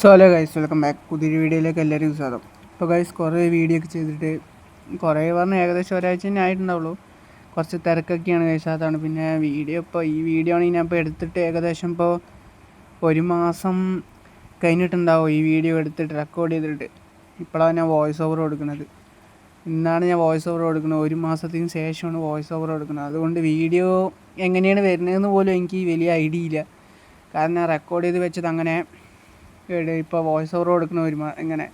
So hello guys welcome back പുതിയൊരു വീഡിയോയിലേക്ക് എല്ലാവർക്കും സ്വാഗതം. ഇപ്പോൾ ഗൈസ് കുറേ വീഡിയോ ഒക്കെ ചെയ്തിട്ട് കുറേ പറഞ്ഞാൽ ഏകദേശം ഒരാഴ്ച തന്നെ ആയിട്ടുണ്ടാവുള്ളൂ. കുറച്ച് തിരക്കൊക്കെയാണ് ഗൈസ് അതാണ്. പിന്നെ വീഡിയോ ഇപ്പോൾ ഈ വീഡിയോ ആണ് ഞാൻ ഇപ്പോൾ എടുത്തിട്ട് ഏകദേശം ഇപ്പോൾ ഒരു മാസം കഴിഞ്ഞിട്ടുണ്ടാവും ഈ വീഡിയോ എടുത്തിട്ട് റെക്കോർഡ് ചെയ്തിട്ട്. ഇപ്പോഴാണ് ഞാൻ വോയിസ് ഓവർ കൊടുക്കുന്നത്. ഇന്നാണ് ഞാൻ വോയിസ് ഓവർ കൊടുക്കുന്നത്. ഒരു മാസത്തിന് ശേഷമാണ് വോയിസ് ഓവർ കൊടുക്കുന്നത്. അതുകൊണ്ട് വീഡിയോ എങ്ങനെയാണ് വരുന്നതെന്ന് പോലും എനിക്ക് വലിയ ഐഡിയ ഇല്ല. കാരണം റെക്കോർഡ് ചെയ്ത് വെച്ചത് അങ്ങനെ ഇപ്പോൾ വോയിസ് ഓവർ കൊടുക്കുന്ന ഒരു മാ- ഇങ്ങനെ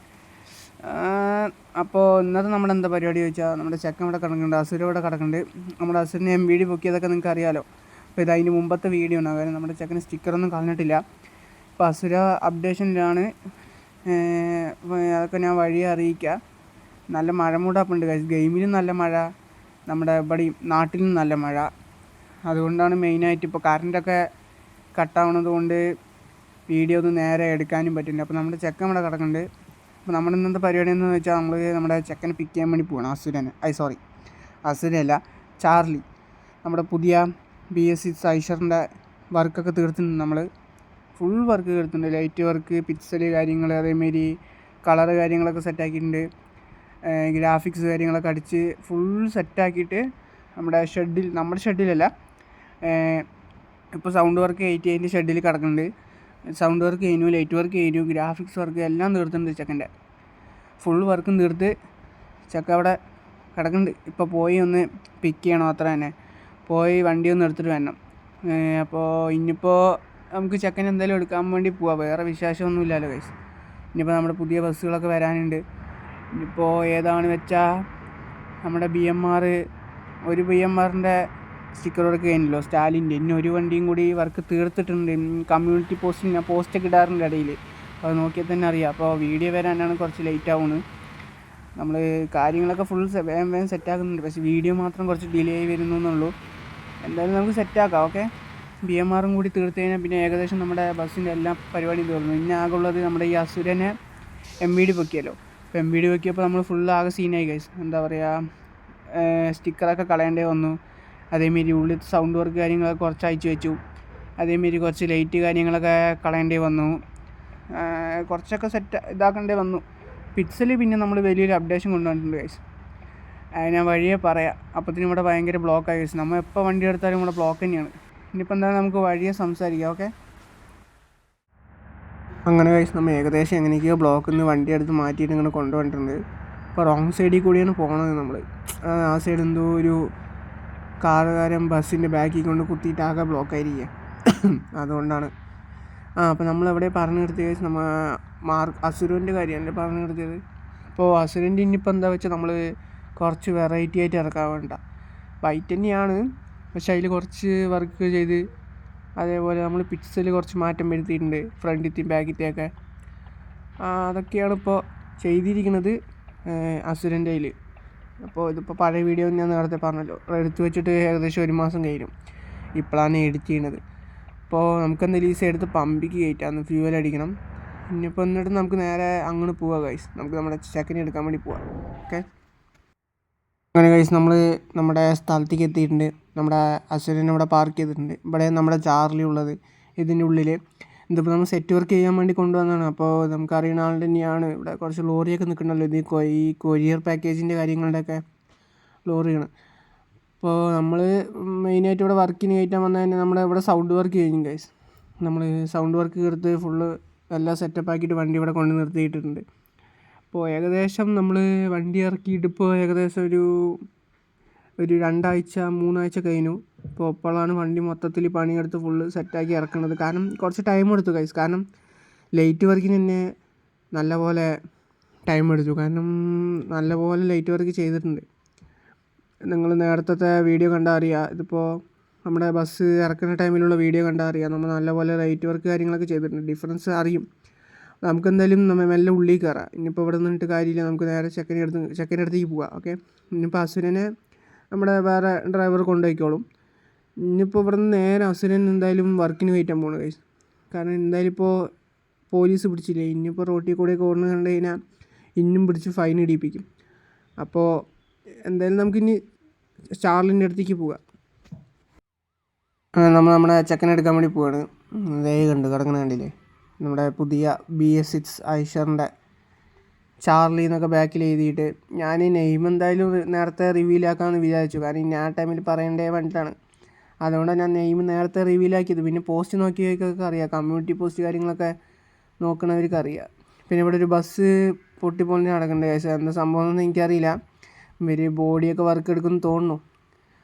അപ്പോൾ ഇന്നത്തെ നമ്മുടെ എന്താ പരിപാടി ചോദിച്ചാൽ നമ്മുടെ ചെക്കൻ ഇവിടെ കിടക്കുന്നുണ്ട് അസുര ഇവിടെ കിടക്കുന്നുണ്ട്. നമ്മുടെ അസുരനെ എം വി ഡി പൊക്കിയതൊക്കെ നിങ്ങൾക്ക് അറിയാലോ അപ്പോൾ ഇത് അതിന് മുമ്പത്തെ വീഡിയോ ആണ്. കാരണം നമ്മുടെ ചെക്കന് സ്റ്റിക്കറൊന്നും കളഞ്ഞിട്ടില്ല. അപ്പോൾ അസുര അപ്ഡേഷനിലാണ് അതൊക്കെ ഞാൻ വഴി അറിയിക്കുക നല്ല മഴ മൂടാപ്പുണ്ട് ഗെയിമിലും നല്ല മഴ നമ്മുടെ ഇവിടെ നാട്ടിലും നല്ല മഴ. അതുകൊണ്ടാണ് മെയിനായിട്ട് ഇപ്പോൾ കറണ്ടൊക്കെ കട്ടാവണത് കൊണ്ട് വീഡിയോ ഒന്നും നേരെ എടുക്കാനും പറ്റില്ല. അപ്പോൾ നമ്മുടെ ചെക്കൻ ഇവിടെ കിടക്കുന്നുണ്ട്. അപ്പോൾ നമ്മുടെ ഇന്നത്തെ പരിപാടി എന്ന് വെച്ചാൽ നമ്മൾ നമ്മുടെ ചെക്കനെ പിക്ക് ചെയ്യാൻ വേണ്ടി പോകണം അസുരനെ. ഐ സോറി അസുരല്ല ചാർലി. നമ്മുടെ പുതിയ ബി എസ് സി സൈഷറിന്റെ വർക്കൊക്കെ തീർത്തിട്ടുണ്ട് നമ്മൾ ഫുൾ വർക്ക് തീർത്തിട്ടുണ്ട്. ലൈറ്റ് വർക്ക് പിക്സൽ കാര്യങ്ങൾ അതേമാരി കളർ കാര്യങ്ങളൊക്കെ സെറ്റാക്കിയിട്ടുണ്ട് ഗ്രാഫിക്സ് കാര്യങ്ങളൊക്കെ അടിച്ച് ഫുൾ സെറ്റാക്കിയിട്ട് നമ്മുടെ ഷെഡിൽ നമ്മുടെ ഷെഡിലല്ല ഇപ്പോൾ സൗണ്ട് വർക്ക് എയ്റ്റി എയ്റ്റിന്റെ ഷെഡിൽ കിടക്കുന്നുണ്ട്. സൗണ്ട് വർക്ക് കഴിഞ്ഞു ലൈറ്റ് വർക്ക് കഴിഞ്ഞു ഗ്രാഫിക്സ് വർക്ക് എല്ലാം തീർത്തിട്ടുണ്ട് ചെക്കന്റെ. ഫുൾ വർക്കും തീർത്ത് ചെക്ക അവിടെ കിടക്കുന്നുണ്ട്. ഇപ്പോൾ പോയി ഒന്ന് പിക്ക് ചെയ്യണം അത്ര തന്നെ. പോയി വണ്ടി ഒന്ന് എടുത്തിട്ട് വരണം. അപ്പോൾ ഇനിയിപ്പോൾ നമുക്ക് ചെക്കൻ എന്തായാലും എടുക്കാൻ വേണ്ടി പോവാം. വേറെ വിശേഷമൊന്നുമില്ലല്ലോ കൈസ് ഇനിയിപ്പോൾ നമ്മുടെ പുതിയ ബസ്സുകളൊക്കെ വരാനുണ്ട്. ഇനിയിപ്പോൾ ഏതാണ് വെച്ചാൽ നമ്മുടെ ബി എം ആർ ഒരു ബി എം ആറിന്റെ സ്റ്റിക്കർ വർക്ക് കഴിഞ്ഞല്ലോ സ്റ്റാലിന്റെ ഇനി ഒരു വണ്ടിയും കൂടി വർക്ക് തീർത്തിട്ടുണ്ട്. കമ്മ്യൂണിറ്റി പോസ്റ്റിന് ഞാൻ പോസ്റ്റൊക്കെ ഇടാറുണ്ട് ഇടയിൽ. അപ്പോൾ അത് നോക്കിയാൽ തന്നെ അറിയാം. അപ്പോൾ വീഡിയോ വരാനാണ് കുറച്ച് ലേറ്റ് ആവുന്നത്. നമ്മൾ കാര്യങ്ങളൊക്കെ ഫുൾ വേഗം വേഗം സെറ്റാക്കുന്നുണ്ട് പക്ഷേ വീഡിയോ മാത്രം കുറച്ച് ഡിലേ ആയി വരുന്നു എന്നുള്ളൂ. എന്തായാലും നമുക്ക് സെറ്റാക്കാം ഓക്കെ ബി എം ആറും കൂടി തീർത്ത് കഴിഞ്ഞാൽ പിന്നെ ഏകദേശം നമ്മുടെ ബസ്സിന്റെ എല്ലാ പരിപാടിയും തീർന്നു. ഇനി ഉള്ളത് നമ്മുടെ ഈ അസുരനെ എം വി ഡി പൊക്കിയല്ലോ. അപ്പോൾ എം വി ഡി പൊക്കിയപ്പോൾ നമ്മൾ ഫുൾ ആകെ സീനായി കഴിച്ചു എന്താ പറയുക സ്റ്റിക്കറൊക്കെ കളയേണ്ടി വന്നു. അതേമാരി ഉള്ളിൽ സൗണ്ട് വർക്ക് കാര്യങ്ങളൊക്കെ കുറച്ച് അയച്ചു വെച്ചു. അതേമാരി കുറച്ച് ലൈറ്റ് കാര്യങ്ങളൊക്കെ കളയേണ്ടി വന്നു. കുറച്ചൊക്കെ സെറ്റ് ഇതാക്കേണ്ടി വന്നു. പിക്സൽ പിന്നെ നമ്മൾ വലിയൊരു അപ്ഡേഷൻ കൊണ്ടുവന്നിട്ടുണ്ട് ഗൈസ് ഞാൻ വഴിയെ പറയാം. അപ്പത്തിന് ഇവിടെ ഭയങ്കര ബ്ലോക്കായി ഗൈസ് നമ്മൾ എപ്പോൾ വണ്ടി എടുത്താലും ഇവിടെ ബ്ലോക്ക് തന്നെയാണ്. ഇനിയിപ്പോൾ എന്തായാലും നമുക്ക് വഴിയെ സംസാരിക്കാം ഓക്കെ അങ്ങനെ കഴിച്ച് നമ്മൾ ഏകദേശം എങ്ങനെയൊക്കെയോ ബ്ലോക്കിൽ നിന്ന് വണ്ടി എടുത്ത് മാറ്റിയിട്ട് ഇങ്ങനെ കൊണ്ടുവന്നിട്ടുണ്ട്. അപ്പോൾ റോങ് സൈഡിൽ കൂടിയാണ് പോകണത് നമ്മൾ ആ സൈഡ് എന്തോ ഒരു കാറുകാരൻ ബസ്സിന്റെ ബാക്കിൽ കൊണ്ട് കുത്തിയിട്ട് ആകെ ബ്ലോക്കായിരിക്കുക അതുകൊണ്ടാണ്. ആ അപ്പോൾ നമ്മൾ എവിടെ പറഞ്ഞു നിർത്തിയത് നമ്മൾ മാർക്ക് അസുരന്റെ കാര്യമല്ലേ പറഞ്ഞു നിർത്തിയത്? അപ്പോൾ അസുരന്റെ ഇനിയിപ്പോൾ എന്താ വെച്ചാൽ നമ്മൾ കുറച്ച് വെറൈറ്റി ആയിട്ട് ഇറക്കാൻ വേണ്ട. വൈറ്റ് തന്നെയാണ്. പക്ഷെ അതിൽ കുറച്ച് വർക്ക് ചെയ്ത് അതേപോലെ നമ്മൾ പിക്സൽ കുറച്ച് മാറ്റം വരുത്തിയിട്ടുണ്ട് ഫ്രണ്ടിത്തെയും ബാക്കിത്തെയൊക്കെ അതൊക്കെയാണ് ഇപ്പോൾ ചെയ്തിരിക്കുന്നത് അസുരന്റെ കയ്യിൽ. അപ്പോൾ ഇതിപ്പോൾ പഴയ വീഡിയോ ഞാൻ നേരത്തെ പറഞ്ഞല്ലോ. എടുത്തു വെച്ചിട്ട് ഏകദേശം ഒരു മാസം കഴിഞ്ഞു ഇപ്പോഴാണ് എഡിറ്റ് ചെയ്യണത്. അപ്പോൾ നമുക്ക് എന്തെങ്കിലും ഈ സൈഡത്ത് പമ്പിക്ക് കയറ്റാന്ന് ഫ്യൂവൽ അടിക്കണം. ഇനിയിപ്പോൾ എന്നിട്ട് നമുക്ക് നേരെ അങ്ങോട്ട് പോവാം ഗൈസ് നമുക്ക് നമ്മുടെ ചെക്കനെ എടുക്കാൻ വേണ്ടി പോവാം. ഓക്കെ അങ്ങനെ ഗൈസ് നമ്മൾ നമ്മുടെ സ്ഥലത്തേക്ക് എത്തിയിട്ടുണ്ട്. നമ്മുടെ അസുരനെ ഇവിടെ പാർക്ക് ചെയ്തിട്ടുണ്ട്. ഇവിടെ നമ്മുടെ ചാർലി ഉള്ളത് ഇതിന്റെ ഉള്ളിൽ ഇതിപ്പോൾ നമ്മൾ സെറ്റ് വർക്ക് ചെയ്യാൻ വേണ്ടി കൊണ്ടുവന്നതാണ്. അപ്പോൾ നമുക്ക് അറിയുന്ന ആൾ തന്നെയാണ് ഇവിടെ കുറച്ച് ലോറിയൊക്കെ നിൽക്കണമല്ലോ ഇത് ഈ കൊരിയർ പാക്കേജിന്റെ കാര്യങ്ങളുടെയൊക്കെ ലോറിയാണ് അപ്പോൾ നമ്മൾ മെയിനായിട്ട് ഇവിടെ വർക്കിന് കയറ്റാൻ വന്നാൽ തന്നെ നമ്മുടെ ഇവിടെ സൗണ്ട് വർക്ക് കഴിഞ്ഞു ഗൈസ് നമ്മൾ സൗണ്ട് വർക്ക് തീർത്ത് ഫുള്ള് എല്ലാം സെറ്റപ്പ് ആക്കിയിട്ട് വണ്ടി ഇവിടെ കൊണ്ട് നിർത്തിയിട്ടുണ്ട്. അപ്പോൾ ഏകദേശം നമ്മൾ വണ്ടി ഇറക്കിയിട്ട് ഇപ്പോൾ ഏകദേശം ഒരു ഒരു രണ്ടാഴ്ച മൂന്നാഴ്ച കഴിഞ്ഞു. ഇപ്പോൾ ഇപ്പോഴാണ് വണ്ടി മൊത്തത്തിൽ പണിയെടുത്ത് ഫുള്ള് സെറ്റാക്കി ഇറക്കുന്നത്. കാരണം കുറച്ച് ടൈം എടുത്തു കൈസ് കാരണം ലൈറ്റ് വർക്കിന് തന്നെ നല്ലപോലെ ടൈം എടുത്തു. കാരണം നല്ലപോലെ ലൈറ്റ് വർക്ക് ചെയ്തിട്ടുണ്ട്. നിങ്ങൾ നേരത്തെ വീഡിയോ കണ്ടാൽ അറിയാം ഇതിപ്പോൾ നമ്മുടെ ബസ് ഇറക്കുന്ന ടൈമിലുള്ള വീഡിയോ കണ്ടാൽ അറിയാം നമ്മൾ നല്ലപോലെ ലൈറ്റ് വർക്ക് കാര്യങ്ങളൊക്കെ ചെയ്തിട്ടുണ്ട്. ഡിഫറൻസ് അറിയും. നമുക്ക് എന്തായാലും നമ്മൾ മെല്ലെ ഉള്ളിൽ കയറാം ഇനിയിപ്പോൾ ഇവിടെ നിന്നിട്ട് കാര്യമില്ല. നമുക്ക് നേരെ ചെക്കനെ അടുത്ത് ചെക്കന്റെ അടുത്തേക്ക് പോവാം. ഓക്കെ ഇനിയിപ്പോൾ അസുരനെ നമ്മുടെ വേറെ ഡ്രൈവർ കൊണ്ടുപോയിക്കോളും. ഇനിയിപ്പോൾ ഇവിടുന്ന് നേരെ അസുരൻ എന്തായാലും വർക്കിന് കയറ്റാൻ പോകണം കൈസ് കാരണം എന്തായാലും ഇപ്പോൾ പോലീസ് പിടിച്ചില്ലേ? ഇനിയിപ്പോൾ റോട്ടിൽ കൂടെയൊക്കെ ഓടുന്നത് കണ്ടു കഴിഞ്ഞാൽ ഇന്നും പിടിച്ച് ഫൈൻ ഇടിപ്പിക്കും അപ്പോൾ എന്തായാലും നമുക്കിനി ചാർലിന്റെ അടുത്തേക്ക് പോകാം നമ്മൾ നമ്മുടെ ചെക്കനെ എടുക്കാൻ വേണ്ടി പോവാണ്. വേഗം കണ്ട് കിടക്കണ കണ്ടില്ലേ? നമ്മുടെ പുതിയ ബി എസ് സിക്സ് ഐഷറിന്റെ ചാർലി എന്നൊക്കെ ബാക്കിൽ എഴുതിയിട്ട് ഞാൻ ഈ നെയിം എന്തായാലും നേരത്തെ റിവീലാക്കാമെന്ന് വിചാരിച്ചു. കാരണം ഞാൻ ആ ടൈമിൽ പറയേണ്ടേ വേണ്ടിയിട്ടാണ് അതുകൊണ്ടാണ് ഞാൻ നെയിം നേരത്തെ റിവീലാക്കിയത് പിന്നെ പോസ്റ്റ് നോക്കിയവർക്കൊക്കെ അറിയാം. കമ്മ്യൂണിറ്റി പോസ്റ്റ് കാര്യങ്ങളൊക്കെ നോക്കണവർക്ക് അറിയാം. പിന്നെ ഇവിടെ ഒരു ബസ് പൊട്ടിപ്പൊളിഞ്ഞ് നടക്കേണ്ട. കേസ് എന്താ സംഭവം എന്ന് എനിക്കറിയില്ല ഇവർ ബോഡിയൊക്കെ വർക്ക് എടുക്കുമെന്ന് തോന്നുന്നു.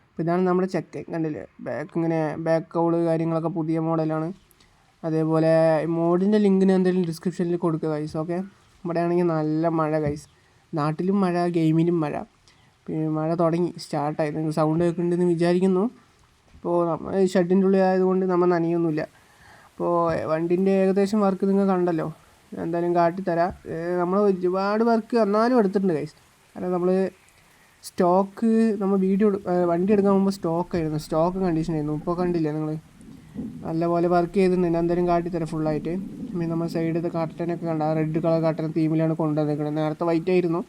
അപ്പോൾ ഇതാണ് നമ്മുടെ ചെക്ക് കണ്ടില്ലേ? ബാക്ക് ഇങ്ങനെ ബാക്ക് കൗൾ കാര്യങ്ങളൊക്കെ പുതിയ മോഡലാണ് അതേപോലെ മോഡിന്റെ ലിങ്കിന് എന്തെങ്കിലും ഡിസ്ക്രിപ്ഷനിൽ കൊടുക്കുക ഗൈസ് ഓക്കെ ഇവിടെ ആണെങ്കിൽ നല്ല മഴ ഗൈസ് നാട്ടിലും മഴ ഗെയിമിലും മഴ. പിന്നെ മഴ തുടങ്ങി സ്റ്റാർട്ടായി നിങ്ങൾ സൗണ്ട് കേൾക്കുന്നുണ്ടെന്ന് വിചാരിക്കുന്നു. അപ്പോൾ നമ്മൾ ഷെഡിന്റെ ഉള്ളിൽ ആയതുകൊണ്ട് നമ്മൾ നനയൊന്നുമില്ല. അപ്പോൾ വണ്ടിന്റെ ഏകദേശം വർക്ക് നിങ്ങൾ കണ്ടല്ലോ. എന്തായാലും കാട്ടിത്തരാം. നമ്മൾ ഒരുപാട് വർക്ക് എന്നാലും എടുത്തിട്ടുണ്ട് ഗൈസ് കാരണം നമ്മൾ സ്റ്റോക്ക് നമ്മൾ വീഡിയോ വണ്ടി എടുക്കാൻ സ്റ്റോക്ക് ആയിരുന്നു. സ്റ്റോക്ക് കണ്ടീഷൻ ആയിരുന്നു. ഇപ്പോൾ കണ്ടില്ലേ നിങ്ങൾ നല്ലപോലെ വർക്ക് ചെയ്തിട്ടുണ്ട്. ഞാൻ എന്തായാലും കാട്ടിത്തരാം ഫുള്ളായിട്ട് പിന്നെ നമ്മൾ സൈഡിലത്തെ കാട്ടനൊക്കെ കണ്ട? ആ റെഡ് കളർ കാട്ടൻ തീമിലാണ് കൊണ്ടുവന്നിരിക്കുന്നത് നേരത്തെ വൈറ്റ് ആയിരുന്നു.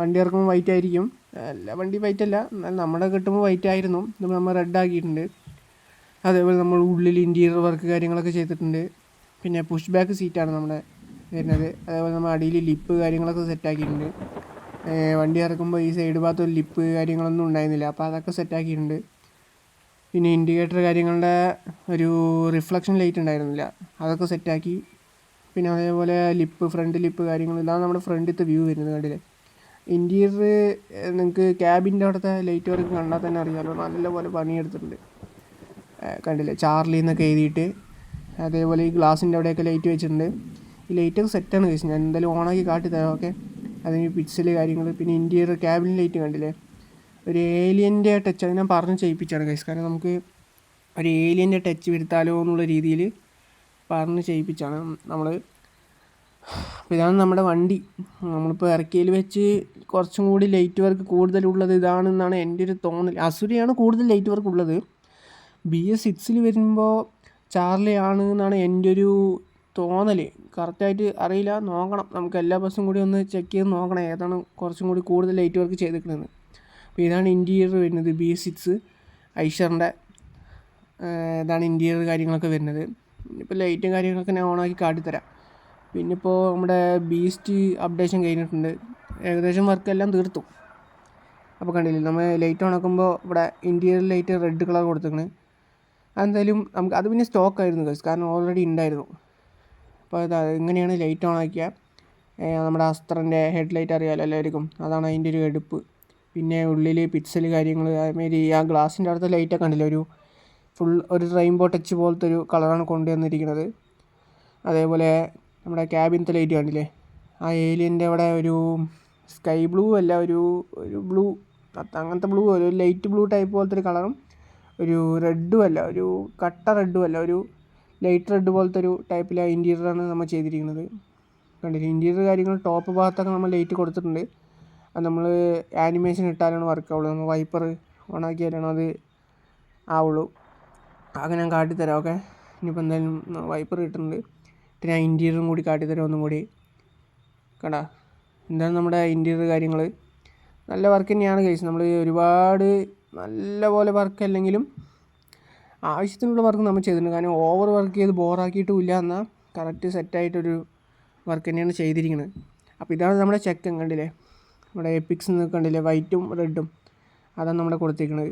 വണ്ടി ഇറക്കുമ്പോൾ വൈറ്റ് ആയിരിക്കും. അല്ല വണ്ടി വൈറ്റ് അല്ല. എന്നാൽ നമ്മുടെ കിട്ടുമ്പോൾ വൈറ്റ് ആയിരുന്നു. ഇതിപ്പോൾ നമ്മൾ റെഡ് ആക്കിയിട്ടുണ്ട്. അതേപോലെ നമ്മൾ ഉള്ളിൽ ഇന്റീരിയർ വർക്ക് കാര്യങ്ങളൊക്കെ ചെയ്തിട്ടുണ്ട്. പിന്നെ പുഷ് ബാക്ക് സീറ്റാണ് നമ്മുടെ വരുന്നത്. അതേപോലെ നമ്മൾ അടിയിൽ ലിപ്പ് കാര്യങ്ങളൊക്കെ സെറ്റാക്കിയിട്ടുണ്ട് വണ്ടി ഇറക്കുമ്പോൾ ഈ സൈഡ് ഭാഗത്ത് ഒരു ലിപ്പ് കാര്യങ്ങളൊന്നും ഉണ്ടായിരുന്നില്ല. അപ്പോൾ അതൊക്കെ സെറ്റാക്കിയിട്ടുണ്ട് പിന്നെ ഇൻഡിക്കേറ്റർ കാര്യങ്ങളുടെ ഒരു റിഫ്ലക്ഷൻ ലൈറ്റ് ഉണ്ടായിരുന്നില്ല. അതൊക്കെ സെറ്റാക്കി പിന്നെ അതേപോലെ ലിപ്പ് ഫ്രണ്ട് ലിപ്പ് കാര്യങ്ങൾ ഇതാണ് നമ്മുടെ ഫ്രണ്ടിലത്തെ വ്യൂ വരുന്നത് കണ്ടില്ലേ? ഇന്റീരിയർ നിങ്ങൾക്ക് ക്യാബിന്റെ അവിടുത്തെ ലൈറ്റ് വർക്ക് കണ്ടാൽ തന്നെ അറിയാമല്ലോ നല്ലപോലെ പണിയെടുത്തിട്ടുണ്ട്. കണ്ടില്ലേ? ചാർലി എന്നൊക്കെ എഴുതിയിട്ട്. അതേപോലെ ഈ ഗ്ലാസിന്റെ അവിടെയൊക്കെ ലൈറ്റ് വെച്ചിട്ടുണ്ട്. ഈ ലൈറ്റൊക്കെ സെറ്റാണ് കഴിച്ചത് ഞാൻ എന്തായാലും ഓണാക്കി കാട്ടി തരാം. ഓക്കെ അതിന് പിക്സൽ കാര്യങ്ങൾ പിന്നെ ഇന്റീരിയർ ക്യാബിൻ ലൈറ്റ് കണ്ടില്ലേ? ഒരു ഏലിയന്റെ ടച്ച് അത് ഞാൻ പറഞ്ഞ് ചെയ്യിപ്പിച്ചാണ് ഗൈസ് കാരണം നമുക്ക് ഒരു ഏലിയന്റെ ടച്ച് വരുത്താലോ എന്നുള്ള രീതിയിൽ പറഞ്ഞ് ചെയ്യിപ്പിച്ചാണ് നമ്മൾ അപ്പോൾ ഇതാണ് നമ്മുടെ വണ്ടി. നമ്മളിപ്പോൾ ഇറക്കിയിൽ വെച്ച് കുറച്ചും കൂടി ലൈറ്റ് വർക്ക് കൂടുതലുള്ളത് ഇതാണെന്നാണ് എന്റെ ഒരു തോന്നൽ. അസുരയാണ് കൂടുതൽ ലൈറ്റ് വർക്ക് ഉള്ളത്. ബി എസ് സിക്സിൽ വരുമ്പോൾ ചാർലി ആണ് എന്നാണ് എന്റെ ഒരു തോന്നൽ. കറക്റ്റായിട്ട് അറിയില്ല. നോക്കണം. നമുക്ക് എല്ലാ ബസ്സും കൂടി ഒന്ന് ചെക്ക് ചെയ്ത് നോക്കണം. ഏതാണ് കുറച്ചും കൂടി കൂടുതൽ ലൈറ്റ് വർക്ക് ചെയ്തിരിക്കുന്നത്. അപ്പോൾ ഇതാണ് ഇന്റീരിയർ വരുന്നത്. ബി സിക്സ് ഐഷറിന്റെ ഇതാണ് ഇന്റീരിയർ കാര്യങ്ങളൊക്കെ വരുന്നത്. ഇപ്പോൾ ലൈറ്റും കാര്യങ്ങളൊക്കെ ഞാൻ ഓണാക്കി കാട്ടിത്തരാം. പിന്നെ ഇപ്പോൾ നമ്മുടെ ബീസ്റ്റ് അപ്ഡേഷൻ കഴിഞ്ഞിട്ടുണ്ട്. ഏകദേശം വർക്കെല്ലാം തീർത്തു. അപ്പോൾ കണ്ടില്ലേ നമ്മൾ ലൈറ്റ് ഉണക്കുമ്പോൾ ഇവിടെ ഇന്റീരിയർ ലൈറ്റ് റെഡ് കളർ കൊടുത്തേക്കണ് അതെന്തായാലും നമുക്ക് അത് പിന്നെ സ്റ്റോക്ക് ആയിരുന്നു ഗസ് കാരണം ഓൾറെഡി ഉണ്ടായിരുന്നു. അപ്പോൾ അത് എങ്ങനെയാണ് ലൈറ്റ് ഓണാക്കിയ. നമ്മുടെ അസ്ത്രന്റെ ഹെഡ് ലൈറ്റ് അറിയാമല്ലോ എല്ലാവർക്കും. അതാണ് അതിന്റെ ഒരു എടുപ്പ്. പിന്നെ ഉള്ളിൽ പിക്സൽ കാര്യങ്ങൾ അതേമാതിരി ആ ഗ്ലാസിന്റെ അടുത്ത ലൈറ്റൊക്കെ ഉണ്ടല്ലോ ഒരു ഫുൾ ഒരു റെയിൻബോ ടച്ച് പോലത്തെ ഒരു കളറാണ് കൊണ്ടുവന്നിരിക്കുന്നത്. അതേപോലെ നമ്മുടെ ക്യാബിനത്തെ ലൈറ്റ് കണ്ടില്ലേ? ആ ഏലിയന്റെ അവിടെ ഒരു സ്കൈ ബ്ലൂ അല്ല ഒരു ഒരു ബ്ലൂ അങ്ങനത്തെ ബ്ലൂ ഒരു ലൈറ്റ് ബ്ലൂ ടൈപ്പ് പോലത്തെ ഒരു കളറും ഒരു റെഡും അല്ല ഒരു കട്ട റെഡും അല്ല ഒരു ലൈറ്റ് റെഡ് പോലത്തെ ഒരു ടൈപ്പിലെ ഇന്റീരിയറാണ് നമ്മൾ ചെയ്തിരിക്കുന്നത്. കണ്ടില്ലേ? ഇന്റീരിയർ കാര്യങ്ങൾ ടോപ്പ് ഭാഗത്തൊക്കെ നമ്മൾ ലൈറ്റ് കൊടുത്തിട്ടുണ്ട്. അത് നമ്മൾ ആനിമേഷൻ ഇട്ടാലാണ് വർക്ക് ആവുള്ളൂ. നമ്മൾ വൈപ്പർ ഓണാക്കിയാലാണ് അത് ആവുള്ളൂ. അങ്ങനെ ഞാൻ കാട്ടിത്തരാം ഓക്കെ ഇനിയിപ്പോൾ എന്തായാലും വൈപ്പർ കിട്ടുന്നുണ്ട്. പിന്നെ ആ ഇന്റീരിയറും കൂടി കാട്ടിത്തരാം ഒന്നും കൂടി. കണ്ടാ? എന്താണ് നമ്മുടെ ഇന്റീരിയർ കാര്യങ്ങൾ നല്ല വർക്ക് തന്നെയാണ് കഴിച്ചത് നമ്മൾ ഒരുപാട് നല്ല പോലെ വർക്ക് അല്ലെങ്കിലും ആവശ്യത്തിനുള്ള വർക്ക് നമ്മൾ ചെയ്തിട്ടുണ്ട്. കാരണം ഓവർ വർക്ക് ചെയ്ത് ബോറാക്കിയിട്ടും ഇല്ല എന്നാൽ കറക്റ്റ് സെറ്റായിട്ടൊരു വർക്ക് തന്നെയാണ് ചെയ്തിരിക്കുന്നത്. അപ്പോൾ ഇതാണ് നമ്മുടെ ചെക്കൻ കണ്ടില്ലേ? നമ്മുടെ എപ്പിക്സ് കണ്ടില്ലേ? വൈറ്റും റെഡും അതാണ് നമ്മുടെ കൊടുത്തിരിക്കുന്നത്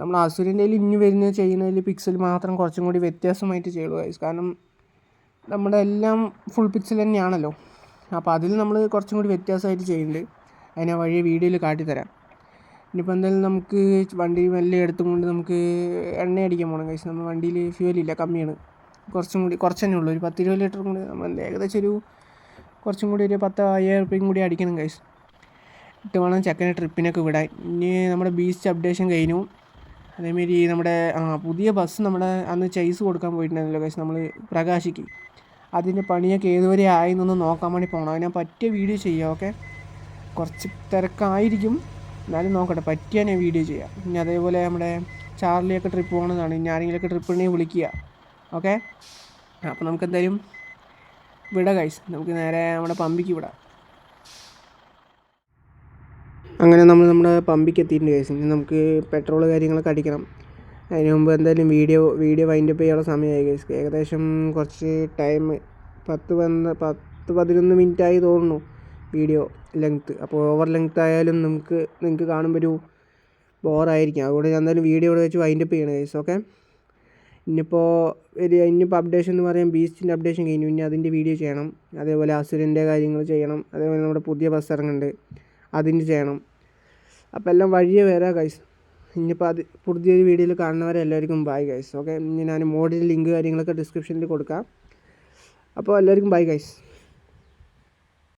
നമ്മൾ അസുരന്റെ ഇനി വരുന്ന ചെയ്യുന്നതിൽ പിക്സൽ മാത്രം കുറച്ചും കൂടി വ്യത്യാസമായിട്ട് guys. കാരണം നമ്മുടെ എല്ലാം ഫുൾ പിക്സൽ തന്നെയാണല്ലോ. അപ്പോൾ അതിൽ നമ്മൾ കുറച്ചും കൂടി വ്യത്യാസമായിട്ട് ചെയ്യുന്നുണ്ട്. അതിനെ വഴിയെ വീഡിയോയിൽ കാട്ടിത്തരാം. ഇനിയിപ്പോൾ എന്തായാലും നമുക്ക് വണ്ടി മെല്ലെ എടുത്തും കൊണ്ട് നമുക്ക് എണ്ണ അടിക്കാൻ പോകണം കഴിച്ച് നമ്മൾ വണ്ടിയിൽ ഫ്യൂവലില്ല കമ്മിയാണ്. കുറച്ചും കൂടി കുറച്ച് തന്നെ ഉള്ളൂ. ഒരു പത്ത് ഇരുപത് ലിറ്റർ കൂടി നമ്മൾ ഏകദേശം ഒരു കുറച്ചും കൂടി ഒരു പത്ത് അയ്യായിരം റുപ്യയും കൂടി അടിക്കണം കഴിച്ച് ഇട്ട് വേണം ചെക്കനെ ട്രിപ്പിനൊക്കെ വിടാൻ. ഇനി നമ്മുടെ ബീച്ച് അപ്ഡേഷൻ കഴിഞ്ഞു. അതേമാരി നമ്മുടെ പുതിയ ബസ് നമ്മുടെ അന്ന് ചെയ്സ് കൊടുക്കാൻ പോയിട്ടുണ്ടായിരുന്നല്ലോ ലൊക്കേഷൻ നമ്മൾ പ്രകാശിക്ക്. അതിന്റെ പണിയൊക്കെ ഏതുവരെ ആയി എന്നൊന്ന് നോക്കാൻ വേണ്ടി പോകണം അതിനെ പറ്റിയ വീഡിയോ ചെയ്യാം ഓക്കെ? കുറച്ച് തിരക്കായിരിക്കും. എന്നാലും നോക്കട്ടെ പറ്റിയ ഞാൻ വീഡിയോ ചെയ്യാം. ഇനി അതേപോലെ നമ്മുടെ ചാർലിയൊക്കെ ട്രിപ്പ് പോകണമെന്നാണ്. ഇനി ആരെങ്കിലുമൊക്കെ ട്രിപ്പ് ഉണ്ടെങ്കിൽ വിളിക്കുക ഓക്കെ? അപ്പോൾ നമുക്ക് എന്തായാലും വിട ഗൈസ് നമുക്ക് നേരെ നമ്മുടെ പമ്പിക്ക് വിടാം. അങ്ങനെ നമ്മൾ നമ്മുടെ പമ്പിക്ക് എത്തിയിട്ടുണ്ട് ഗൈസ് ഇനി നമുക്ക് പെട്രോൾ കാര്യങ്ങളൊക്കെ അടിക്കണം. അതിന് മുമ്പ് എന്തായാലും വീഡിയോ വീഡിയോ വൈൻഡപ്പ് ചെയ്യാനുള്ള സമയമായി ഗൈസ് ഏകദേശം കുറച്ച് ടൈം പത്ത് പന്ത് പത്ത് പതിനൊന്ന് മിനിറ്റ് ആയി തോന്നുന്നു വീഡിയോ ലെങ്ത്ത് അപ്പോൾ ഓവർ ലെങ്ത്ത് ആയാലും നമുക്ക് നിങ്ങൾക്ക് കാണുമ്പോൾ ഒരു ബോറായിരിക്കും അതുകൊണ്ട് ഞാൻ എന്തായാലും വീഡിയോ ഇവിടെ വെച്ച് വൈൻഡപ്പ് ചെയ്യണം ഗൈസ് ഓക്കെ ഇനിയിപ്പോൾ ഒരു ഇനിയിപ്പോൾ അപ്ഡേഷൻ എന്ന് പറയാൻ ബീസ്റ്റിന്റെ അപ്ഡേഷൻ കഴിഞ്ഞു. ഇനി അതിന്റെ വീഡിയോ ചെയ്യണം. അതേപോലെ അസുരന്റെ കാര്യങ്ങൾ ചെയ്യണം. അതേപോലെ നമ്മുടെ പുതിയ ബസ് ഇറങ്ങുന്നുണ്ട്. അതിന്റെ ചെയ്യണം. അപ്പോൾ എല്ലാം വഴിയെ വരാം ഗൈസ് ഇനിയിപ്പോൾ അത് പുതിയൊരു വീഡിയോയിൽ കാണുന്നവരെ എല്ലാവർക്കും ബൈ ഗൈസ് ഓക്കെ ഞാൻ മോഡിന്റെ ലിങ്ക് കാര്യങ്ങളൊക്കെ ഡിസ്ക്രിപ്ഷനിൽ കൊടുക്കാം. അപ്പോൾ എല്ലാവർക്കും ബൈ ഗൈസ്